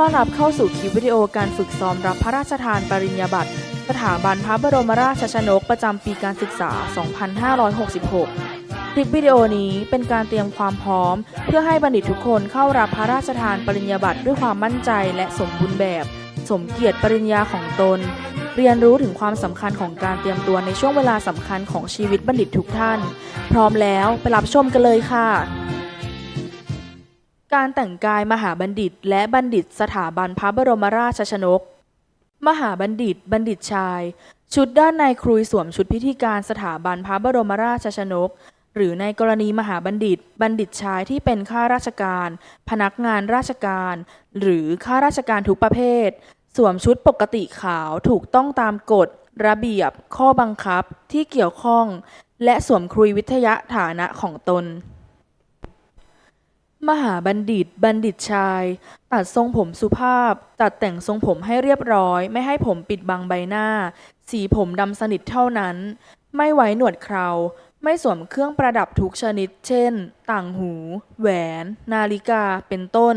ต้อนรับเข้าสู่คลิปวิดีโอการฝึกซ้อมรับพระราชทานปริญญาบัตร สถาบันพระบรมราชชนกประจำปีการศึกษา 2566 คลิปวิดีโอนี้เป็นการเตรียมความพร้อม เพื่อให้บัณฑิตทุกคนเข้ารับพระราชทานปริญญาบัตรด้วยความมั่นใจและสมบูรณ์แบบ สมเกียรติปริญญาของตน เรียนรู้ถึงความสำคัญของการเตรียมตัวในช่วงเวลาสำคัญของชีวิตบัณฑิตทุกท่าน พร้อมแล้วไปรับชมกันเลยค่ะ การแต่งกายมหาบัณฑิต และบัณฑิตสถาบันพระบรมราชชนก มหาบัณฑิต บัณฑิตชาย ชุดด้านในครุยสวมชุดพิธีการสถาบันพระบรมราชชนก หรือในกรณีมหาบัณฑิต บัณฑิตชายที่เป็นข้าราชการ พนักงานราชการ หรือข้าราชการทุกประเภท สวมชุดปกติขาวถูกต้องตามกฎ ระเบียบ ข้อบังคับที่เกี่ยวข้อง และสวมครุยวิทยาฐานะของตน มหาบัณฑิต บัณฑิตชาย ตัดทรงผมสุภาพ ตัดแต่งทรงผมให้เรียบร้อย ไม่ให้ผมปิดบังใบหน้า สีผมดำสนิทเท่านั้น ไม่ไว้หนวดเครา ไม่สวมเครื่องประดับทุกชนิด เช่น ต่างหู แหวน นาฬิกา เป็นต้น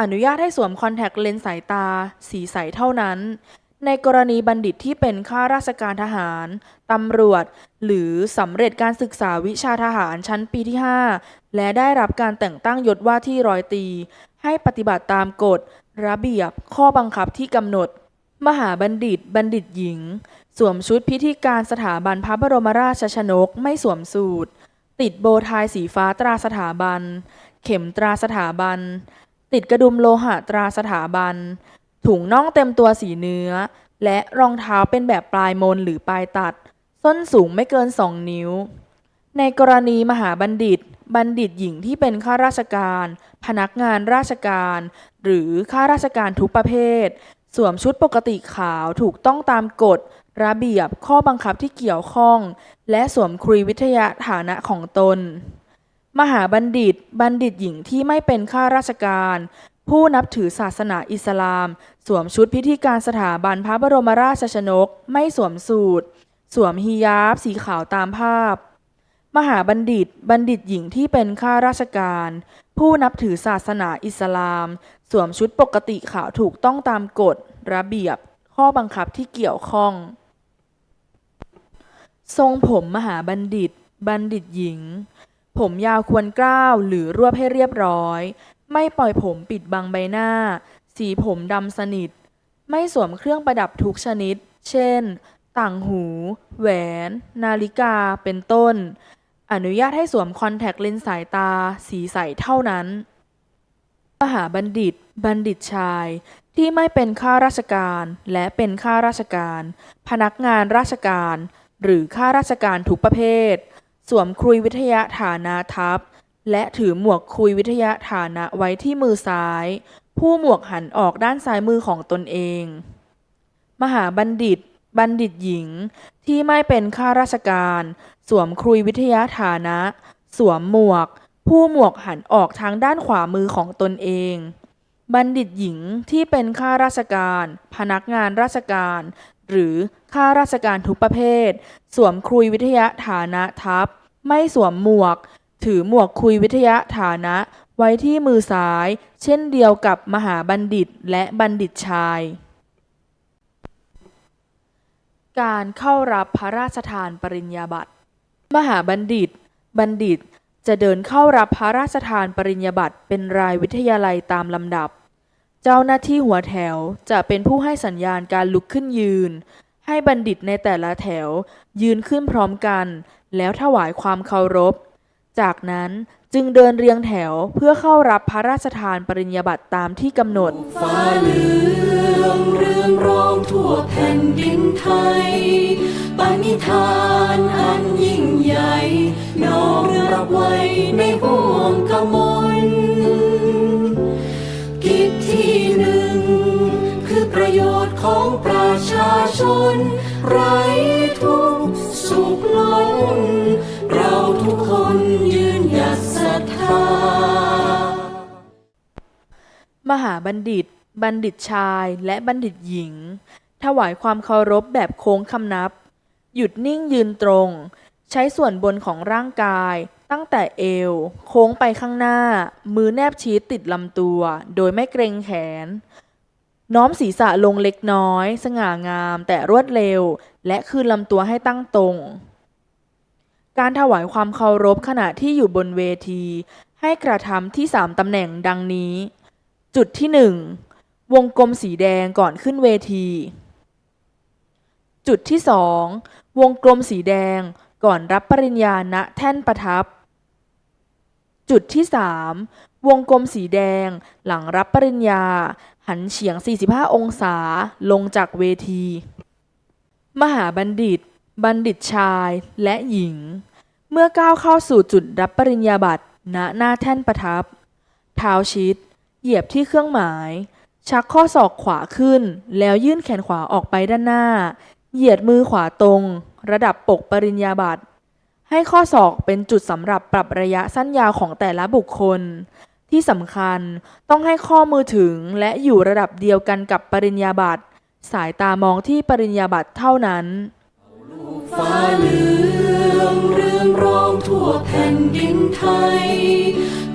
อนุญาตให้สวมคอนแทคเลนส์สายตา สีใสเท่านั้น ในกรณีบัณฑิตที่เป็นข้าราชการทหาร ตำรวจ หรือสำเร็จการศึกษาวิชาทหารชั้นปีที่ 5 และได้รับการแต่งตั้งยศว่าที่ร้อยตี ให้ปฏิบัติตามกฎ ระเบียบ ข้อบังคับที่กำหนด มหาบัณฑิต บัณฑิตหญิง สวมชุดพิธีการสถาบันพระบรมราชชนก ไม่สวมสูท ติดโบว์ไทสีฟ้าตราสถาบัน เข็มตราสถาบัน ติดกระดุมโลหะตราสถาบัน ถุงน่องเต็มตัวสีเนื้อ และรองเท้าเป็นแบบปลายมนหรือปลายตัด ส้นสูงไม่เกิน 2 นิ้ว ในกรณีมหาบัณฑิต บัณฑิตหญิงที่เป็นข้าราชการ พนักงานราชการ หรือข้าราชการทุกประเภท สวมชุดปกติขาวถูกต้องตามกฎ ระเบียบข้อบังคับที่เกี่ยวข้อง และสวมครุยวิทยาฐานะของตนมหาบัณฑิต บัณฑิตหญิงที่ไม่เป็นข้าราชการ ผู้นับถือศาสนาอิสลาม สวมชุดพิธีการสถาบันพระบรมราชชนก ไม่สวมสูทสวมฮิญาบสีขาวตามภาพ มหาบัณฑิต บัณฑิตหญิงที่เป็นข้าราชการ ผู้นับถือศาสนาอิสลาม สวมชุดปกติขาวถูกต้องตามกฎ ระเบียบ ข้อบังคับที่เกี่ยวข้อง ทรงผมมหาบัณฑิต บัณฑิตหญิงผมยาวควรกล้าวหรือรวบให้เรียบร้อย ไม่ปล่อยผมปิดบังใบหน้า สีผมดำสนิท ไม่สวมเครื่องประดับทุกชนิด เช่น ต่างหู แหวน นาฬิกา เป็นต้น อนุญาตให้สวมคอนแทคเลนส์สายตา สีใสเท่านั้น มหาบัณฑิต บัณฑิตชาย ที่ไม่เป็นข้าราชการและเป็นข้าราชการ พนักงานราชการ หรือข้าราชการทุกประเภท สวมครุยวิทยาฐานะทัพ และถือหมวกคุยวิทยาฐานะไว้ที่มือซ้าย ผู้หมวกหันออกด้านซ้ายมือของตนเอง มหาบัณฑิต บัณฑิตหญิง ที่ไม่เป็นข้าราชการ สวมครุยวิทยาฐานะ สวมหมวก ผู้หมวกหันออกทางด้านขวามือของตนเองบัณฑิตหญิงที่เป็นข้าราชการ พนักงานราชการ หรือข้าราชการทุกประเภท สวมครุยวิทยาฐานะทัพ ไม่สวมหมวก ถือหมวกคุยวิทยาฐานะไว้ที่มือซ้าย เช่นเดียวกับมหาบัณฑิตและบัณฑิตชาย การเข้ารับพระราชทานปริญญาบัตร มหาบัณฑิต บัณฑิตจะเดินเข้ารับพระราชทานปริญญาบัตรเป็นรายวิทยาลัยตามลำดับ เจ้าหน้าที่หัวแถวจะเป็นผู้ให้สัญญาณการลุกขึ้นยืน ให้บัณฑิตในแต่ละแถวยืนขึ้นพร้อมกัน แล้วถวายความเคารพ จากนั้นจึงเดินเรียงแถวเพื่อเข้ารับพระราชทานปริญญาบัตรตามที่กำหนด ฟ้าเหลืองเรืองรองทั่วแผ่นดินไทย ปณิธานอันยิ่งใหญ่น้อมรับไว้ในห่วงกมลกิจที่หนึ่ง คือประโยชน์ของประชาชน ไร้ทุกข์สุขล้น เราทุกคนยืนหยัดศรัทธามหาบัณฑิต บัณฑิตชายและบัณฑิตหญิง ถวายความเคารพแบบโค้งคำนับ หยุดนิ่งยืนตรง ใช้ส่วนบนของร่างกาย ตั้งแต่เอว โค้งไปข้างหน้า มือแนบชีดติดลำตัว โดยไม่เกรงแขน น้อมศีรษะลงเล็กน้อย สง่างามแต่รวดเร็ว และคืนลำตัวให้ตั้งตรง การถวายความเคารพขณะที่อยู่บนเวที ให้กระทำที่3ตำแหน่งดังนี้ จุดที่1วงกลมสีแดงก่อนขึ้นเวที จุดที่2วงกลมสีแดงก่อนรับปริญญาณแท่นประทับ จุดที่3วงกลมสีแดงหลังรับปริญญา หันเฉียง 45 องศาลงจากเวที มหาบัณฑิต บัณฑิตชายและหญิง เมื่อก้าวเข้าสู่จุดรับปริญญาบัตรณหน้าแท่นประทับ เท้าชิด เหยียบที่เครื่องหมาย ชักข้อศอกขวาขึ้น แล้วยื่นแขนขวาออกไปด้านหน้า เหยียดมือขวาตรง ระดับปกปริญญาบัตรให้ข้อศอกเป็นจุดสำหรับปรับระยะสั้นยาวของแต่ละบุคคล ที่สำคัญต้องให้ข้อมือถึงและอยู่ระดับเดียวกันกับปริญญาบัตรสายตามองที่ปริญญาบัตรเท่านั้นฟ้าเหลือง แผ่นดินไทย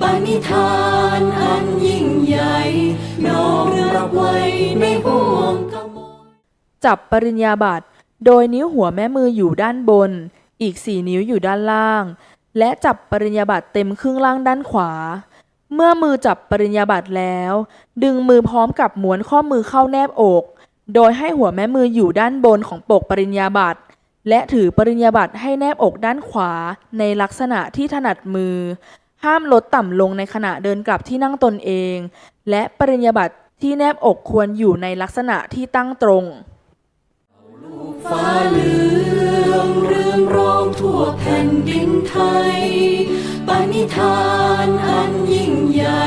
ปณิธานอันยิ่งใหญ่น้อมรับไว้ในห่วงกมลจับปริญญาบัตร โดยนิ้วหัวแม่มืออยู่ด้านบน อีกสี่นิ้วอยู่ด้านล่าง และจับปริญญาบัตรเต็มครึ่งล่างด้านขวา เมื่อมือจับปริญญาบัตรแล้ว ดึงมือพร้อมกับม้วนข้อมือเข้าแนบอก โดยให้หัวแม่มืออยู่ด้านบนของปกปริญญาบัตร และถือปริญญาบัตรให้แนบอกด้านขวาในลักษณะที่ถนัดมือ ห้ามลดต่ำลงในขณะเดินกลับที่นั่งตนเอง และปริญญาบัตรที่แนบอกควรอยู่ในลักษณะที่ตั้งตรงฟ้าเหลืองเรื่องรองทั่วแผ่นดินไทยปณิธานอันยิ่งใหญ่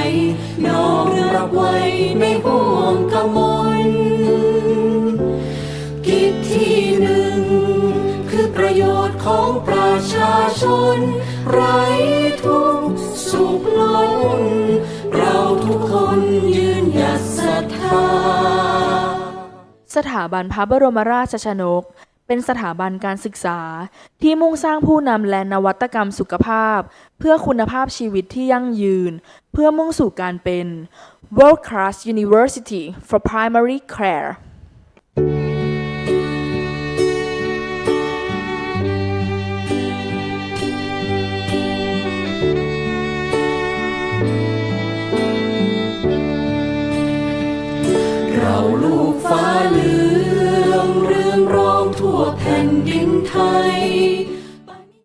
น้อมรับไว้ในห่วงกมล โยชน์ของประชาชน ไร้ทุกสุขล้นเราทุกคนยืนหยัดศรัทธา สถาบันพระบรมราชชนก เป็นสถาบันการศึกษาที่มุ่งสร้างผู้นำและนวัตกรรมสุขภาพ เพื่อคุณภาพชีวิตที่ยั่งยืน เพื่อมุ่งสู่การเป็น World Class University for Primary Care